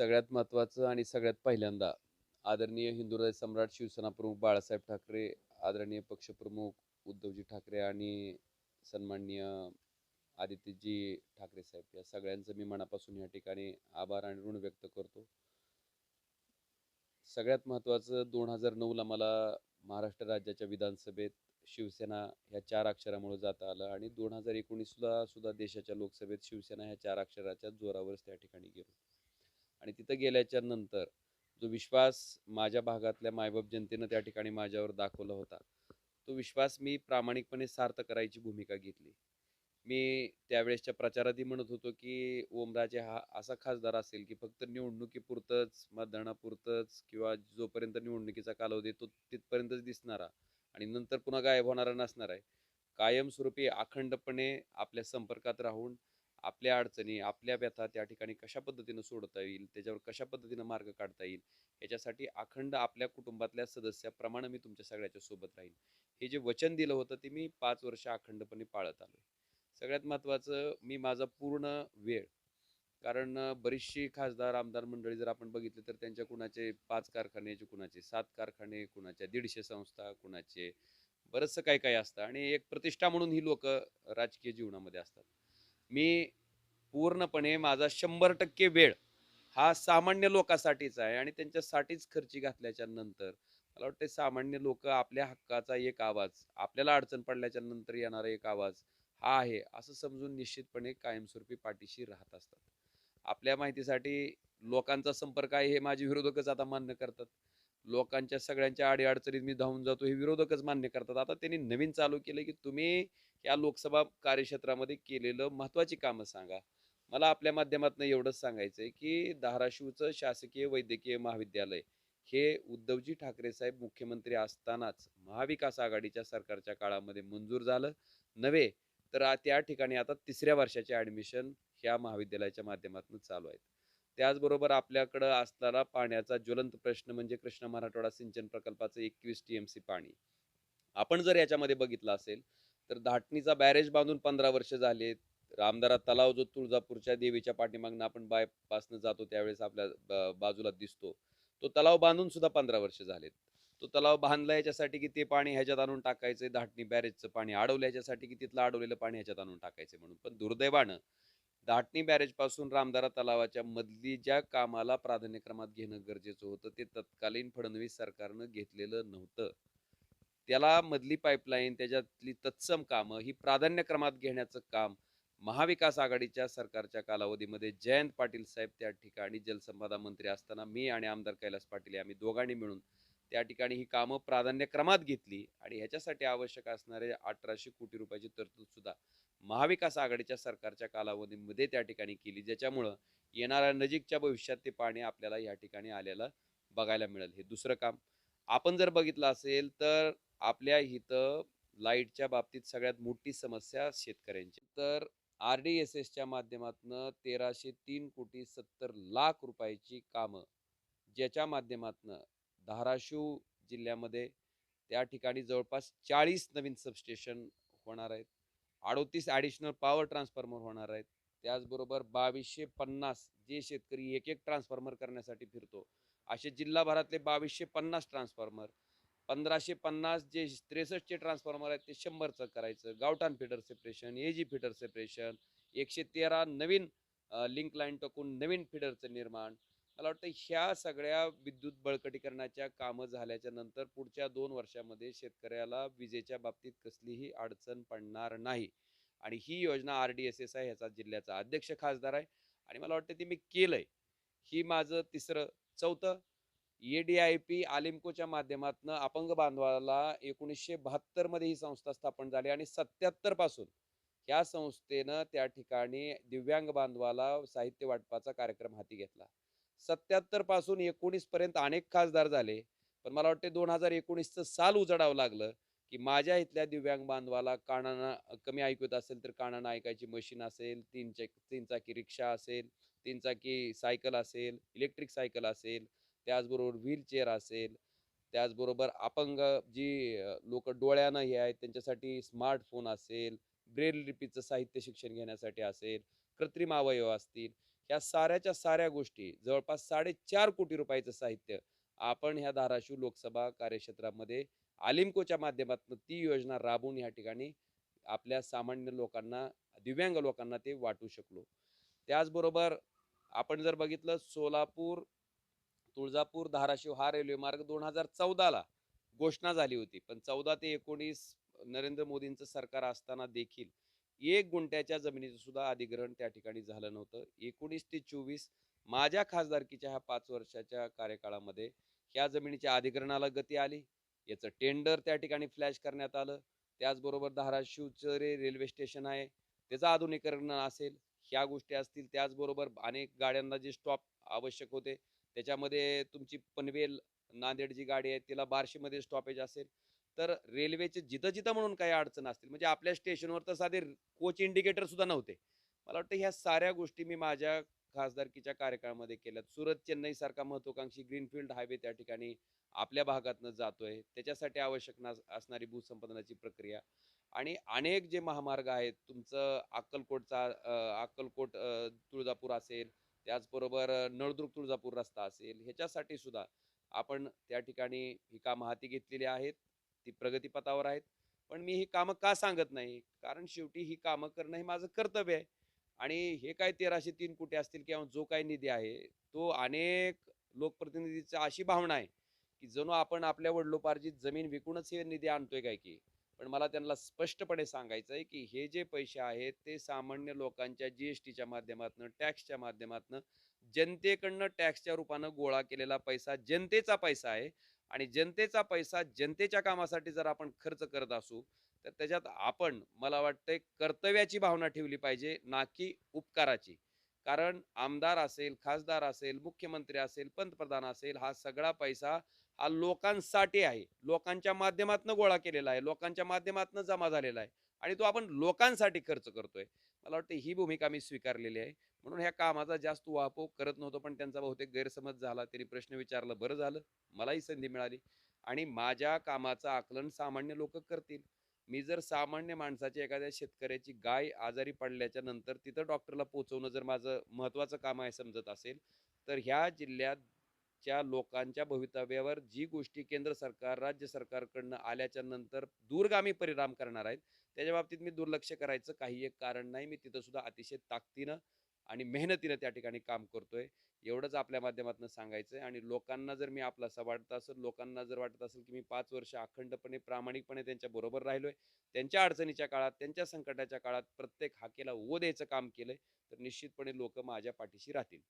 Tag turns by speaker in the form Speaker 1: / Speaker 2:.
Speaker 1: सगळ्यात महत्त्वाचं आणि सगळ्यात पहिल्यांदा आदरणीय हिंदुराज सम्राट शिवसेना प्रमुख बाळासाहेब ठाकरे आदरणीय पक्षप्रमुख उद्धवजी ठाकरे आणि सन्माननीय आदित्यजी ठाकरे साहेब. या सगळ्यांचं मी मनापासून या ठिकाणी आभार आणि ऋण व्यक्त करतो. सगळ्यात महत्त्वाचं दोन हजार नऊला मला महाराष्ट्र राज्याच्या विधानसभेत शिवसेना ह्या चार अक्षरामुळे जाता आलं आणि दोन हजार एकोणीसला सुद्धा देशाच्या लोकसभेत शिवसेना ह्या चार अक्षराच्या जोरावरच त्या ठिकाणी गेलो. आणि तिथं गेल्याच्यानंतर जो विश्वास माझ्या भागातल्या मायबाप जनतेनं त्या ठिकाणी माझ्यावर दाखवला होता तो विश्वास मी प्रामाणिकपणे सार्थ करायची भूमिका घेतली. मी त्यावेळेसच्या प्रचारातही म्हणत होतो की ओमराजे हा असा खासदार असेल की फक्त निवडणुकीपुरतंच मतदानापुरतंच किंवा जोपर्यंत निवडणुकीचा कालावधी तो तिथपर्यंतच दिसणारा आणि नंतर पुन्हा गायब होणारा नसणार आहे. कायमस्वरूपी अखंडपणे आपल्या संपर्कात राहून आपल्या अडचणी आपल्या व्यथा त्या ठिकाणी कशा पद्धतीनं सोडता येईल त्याच्यावर कशा पद्धतीनं मार्ग काढता येईल याच्यासाठी अखंड आपल्या कुटुंबातल्या सदस्याप्रमाणे मी तुमच्या सगळ्याच्या सोबत राहीन. हे जे वचन दिलं होतं ते मी पाच वर्ष अखंडपणे पाळत आलो सगळ्यात महत्त्वाचं मी माझा पूर्ण वेळ कारण बरीचशी खासदार आमदार मंडळी जर आपण बघितली तर त्यांच्या कुणाचे पाच कारखान्याचे कुणाचे सात कारखाने कुणाच्या दीडशे संस्था कुणाचे बरंचसं काही काही असतं. आणि एक प्रतिष्ठा म्हणून ही लोक राजकीय जीवनामध्ये असतात. मी पूर्णपणे माझा शंभर टक्के वेळ हा सामान्य लोकांसाठीच आहे आणि त्यांच्यासाठीच खर्ची घातल्याच्या नंतर मला वाटतं सामान्य लोक आपल्या हक्काचा एक आवाज आपल्याला अडचण पडल्याच्या नंतर येणारा एक आवाज हा आहे असं समजून निश्चितपणे कायमस्वरूपी पाठीशी राहत असतात. आपल्या माहितीसाठी लोकांचा संपर्क आहे हे माझे विरोधकच आता मान्य करतात. लोकांच्या सगळ्यांच्या अडीअडचणीत मी धावून जातो हे विरोधकच मान्य करतात. आता त्यांनी नवीन चालू केलं की तुम्ही या लोकसभा कार्यक्षेत्रामध्ये केलेलं महत्वाची कामं सांगा. मला आपल्या माध्यमातून एवढंच सांगायचं आहे की धाराशिवचं शासकीय वैद्यकीय महाविद्यालय हे उद्धवजी ठाकरे साहेब मुख्यमंत्री असतानाच महाविकास आघाडीच्या सरकारच्या काळामध्ये मंजूर झालं. नव्हे तर त्या ठिकाणी आता तिसऱ्या वर्षाचे ऍडमिशन ह्या महाविद्यालयाच्या माध्यमातून चालू आहेत. त्याचबरोबर आपल्याकडं असणारा पाण्याचा ज्वलंत प्रश्न म्हणजे कृष्णा मराठवाडा सिंचन प्रकल्पाचं एकवीस टी एम सी पाणी. आपण जर याच्यामध्ये बघितलं असेल तर धाटणीचा बॅरेज बांधून पंधरा वर्ष झाले रामदारा तलाव जो तुळजापूरच्या देवीच्या पाठीमागनं आपण बायपासनं जातो त्यावेळेस आपल्या बाजूला दिसतो. तो तलाव बांधून सुद्धा पंधरा वर्ष झालेत. तो तलाव बांधला याच्यासाठी की ते पाणी ह्याच्यात आणून टाकायचं धाटणी बॅरेजचं पाणी अडवलं याच्यासाठी की तिथलं अडवलेलं पाणी ह्याच्यात आणून टाकायचं म्हणून. पण दुर्दैवानं धाटणी बॅरेजपासून रामदारा तलावाच्या मधली ज्या कामाला प्राधान्यक्रमात घेणं गरजेचं होतं ते तत्कालीन फडणवीस सरकारनं घेतलेलं नव्हतं. त्याला मधली पाईपलाईन त्याच्यातली तत्सम कामं ही प्राधान्यक्रमात घेण्याचं काम महाविकास आघाडीच्या सरकारच्या कालावधीमध्ये जयंत पाटील साहेब त्या ठिकाणी जलसंपदा मंत्री असताना मी आणि आमदार कैलास पाटील आम्ही दोघांनी मिळून त्या ठिकाणी ही कामं प्राधान्यक्रमात घेतली आणि ह्याच्यासाठी आवश्यक असणारे अठराशे कोटी रुपयाची तरतूद सुद्धा महाविकास आघाडीच्या सरकारच्या कालावधीमध्ये त्या ठिकाणी केली ज्याच्यामुळं येणाऱ्या नजीकच्या भविष्यात ते पाणी आपल्याला या ठिकाणी आलेलं बघायला मिळेल. हे दुसरं काम. आपण जर बघितलं असेल तर आपल्या इथं लाईटच्या बाबतीत सगळ्यात मोठी समस्या शेतकऱ्यांची. तर आर डी एस एसच्या माध्यमातून तेराशे तीन कोटी सत्तर लाख रुपयाची कामं ज्याच्या माध्यमातून धाराशिव जिल्ह्यामध्ये त्या ठिकाणी जवळपास चाळीस नवीन सबस्टेशन होणार आहेत. अडोतीस ॲडिशनल पॉवर ट्रान्सफॉर्मर होणार आहेत. त्याचबरोबर बावीसशे पन्नास जे शेतकरी एक एक ट्रान्सफॉर्मर करण्यासाठी फिरतो असे जिल्हाभरातले बावीसशे पन्नास ट्रान्सफॉर्मर पंधराशे पन्नास जे त्रेसष्टचे ट्रान्सफॉर्मर आहेत ते शंभरचं करायचं. गावठाण feeder separation A G feeder separation एकशे तेरा नवीन लिंक लाईन टाकून नवीन फिडरचं निर्माण. मला वाटतं ह्या सगळ्या विद्युत बळकटीकरणाच्या कामं झाल्याच्यानंतर पुढच्या दोन वर्षामध्ये शेतकऱ्याला विजेच्या बाबतीत कसलीही अडचण पडणार नाही. आणि ही योजना आर डी एस एस आहे ह्याचा जिल्ह्याचा अध्यक्ष खासदार आहे. आणि मला वाटतं ती मी केलंय. ही माझं तिसरं चौथं ईडीआयपी डी आय पी आलिमकोच्या माध्यमातून अपंग बांधवाला एकोणीसशे बहात्तरमध्ये ही संस्था स्थापन झाली आणि सत्याहत्तरपासून ह्या संस्थेनं त्या ठिकाणी दिव्यांग बांधवाला साहित्य वाटपाचा कार्यक्रम हाती घेतला. सत्याहत्तरपासून एकोणीस पर्यंत अनेक खासदार झाले पण मला वाटते दोन हजार एकोणीसचं साल उजडावं लागलं की माझ्या इथल्या दिव्यांग बांधवाला कानानं कमी ऐकत असेल तर कानानं ऐकायची मशीन असेल तीन चाक तीन चाकी रिक्षा असेल तीन चाकी सायकल असेल इलेक्ट्रिक सायकल असेल त्याचबरोबर व्हीलचेअर असेल त्याचबरोबर अपंग जी लोक डोळ्यानं हे आहेत त्यांच्यासाठी स्मार्टफोन असेल ब्रेल लिपीचं साहित्य शिक्षण घेण्यासाठी असेल कृत्रिम अवयव असतील ह्या साऱ्याच्या साऱ्या गोष्टी जवळपास साडेचार कोटी रुपयाचं साहित्य आपण ह्या धाराशिव लोकसभा कार्यक्षेत्रामध्ये आलिमकोच्या माध्यमातून ती योजना राबवून ह्या ठिकाणी आपल्या सामान्य लोकांना दिव्यांग लोकांना ते वाटू शकलो. त्याचबरोबर आपण जर बघितलं सोलापूर तुळजापूर धाराशिव हा रेल्वे मार्ग दोन हजार चौदाला घोषणा झाली होती. पण चौदा ते एकोणीस नरेंद्र मोदींचं सरकार असताना देखील एक गुंट्याच्या जमिनीचं सुद्धा अधिग्रहण त्या ठिकाणी झालं नव्हतं. एकोणीस ते चोवीस माझ्या खासदारकीच्या ह्या पाच वर्षाच्या कार्यकाळामध्ये ह्या जमिनीच्या अधिग्रहणाला गती आली. याचं टेंडर त्या ठिकाणी फ्लॅश करण्यात आलं. त्याचबरोबर धाराशिवचं रे रेल्वे स्टेशन आहे. त्याचं आधुनिकरण असेल. ह्या गोष्टी असतील. त्याचबरोबर अनेक गाड्यांना जे स्टॉप आवश्यक होते त्याच्यामध्ये तुमची पनवेल नांदेड जी गाडी आहे तिला बार्शीमध्ये स्टॉपेज असेल. तर रेल्वेचे जिथं जिथं म्हणून काही अडचण असतील म्हणजे आपल्या स्टेशनवर तर साधे कोच इंडिकेटर सुद्धा नव्हते. मला वाटतं ह्या साऱ्या गोष्टी मी माझ्या खासदारकीच्या कार्यकाळामध्ये केल्यात. सुरत चेन्नई सारखा महत्वाकांक्षी ग्रीनफील्ड हायवे त्या ठिकाणी आपल्या भागातनं जातोय. त्याच्यासाठी आवश्यक असणारी भूसंपादनाची प्रक्रिया. आणि अनेक जे महामार्ग आहेत तुमचं अक्कलकोटचा अक्कलकोट तुळजापूर असेल त्याचबरोबर नळदुर्ग तुळजापूर रस्ता असेल ह्याच्यासाठी सुद्धा आपण त्या ठिकाणी ही कामं हाती घेतलेली आहेत. ती प्रगतीपथावर आहेत. पण मी ही कामं का सांगत नाही? कारण शेवटी ही कामं करणं हे माझं कर्तव्य आहे. आणि हे काय तेराशे तीन कोटी असतील किंवा जो काही निधी आहे तो अनेक लोकप्रतिनिधीचा अशी भावना आहे की जणू आपण आपल्या वडलोपार्जित जमीन विकूनच हे निधी आणतोय काय की? पण मला त्यांना स्पष्टपणे सांगायचं आहे की हे जे पैसे आहेत ते सामान्य लोकांच्या जी एस टीच्या माध्यमातून टॅक्सच्या माध्यमातून जनतेकडनं टॅक्सच्या रूपानं गोळा केलेला पैसा जनतेचा पैसा आहे. आणि जनतेचा पैसा जनतेच्या कामासाठी जर आपण खर्च करत असू तर त्याच्यात आपण मला वाटतंय कर्तव्याची भावना ठेवली पाहिजे ना की उपकाराची. कारण आमदार असेल खासदार असेल मुख्यमंत्री असेल पंतप्रधान असेल हा सगळा पैसा हा लोकांसाठी आहे. लोकांच्या माध्यमातून गोळा केलेला आहे. लोकांच्या माध्यमातून जमा झालेला आहे. आणि तो आपण लोकांसाठी खर्च करतोय. मला वाटतं ही भूमिका मी स्वीकारलेली आहे. म्हणून ह्या कामाचा जास्त वापर करत नव्हतो पण त्यांचा बहुतेक गैरसमज झाला. त्यांनी प्रश्न विचारला बरं झालं. मलाही संधी मिळाली. आणि माझ्या कामाचं आकलन सामान्य लोक करतील. मी जर सामान्य माणसाची एखाद्या शेतकऱ्याची गाय आजारी पडल्याच्या नंतर तिथं डॉक्टरला पोचवणं जर माझं महत्वाचं काम आहे समजत असेल तर ह्या जिल्ह्याच्या लोकांच्या भवितव्यावर जी गोष्टी केंद्र सरकार राज्य सरकारकडनं आल्याच्यानंतर दूरगामी परिणाम करणार आहेत त्याच्या बाबतीत मी दुर्लक्ष करायचं काही एक कारण नाही. मी तिथं सुद्धा अतिशय ताकदीनं आणि मेहनतीनं त्या ठिकाणी काम करतोय. एवढंच आपल्या माध्यमातून सांगायचं आहे आणि लोकांना जर मी आपलासा वाटत असेल लोकांना जर वाटत असेल की मी पाच वर्ष अखंडपणे प्रामाणिकपणे त्यांच्या बरोबर राहिलोय त्यांच्या अडचणीच्या काळात त्यांच्या संकटाच्या काळात प्रत्येक हाकेला ओ द्यायचं काम केलंय तर निश्चितपणे लोक माझ्या पाठीशी राहतील.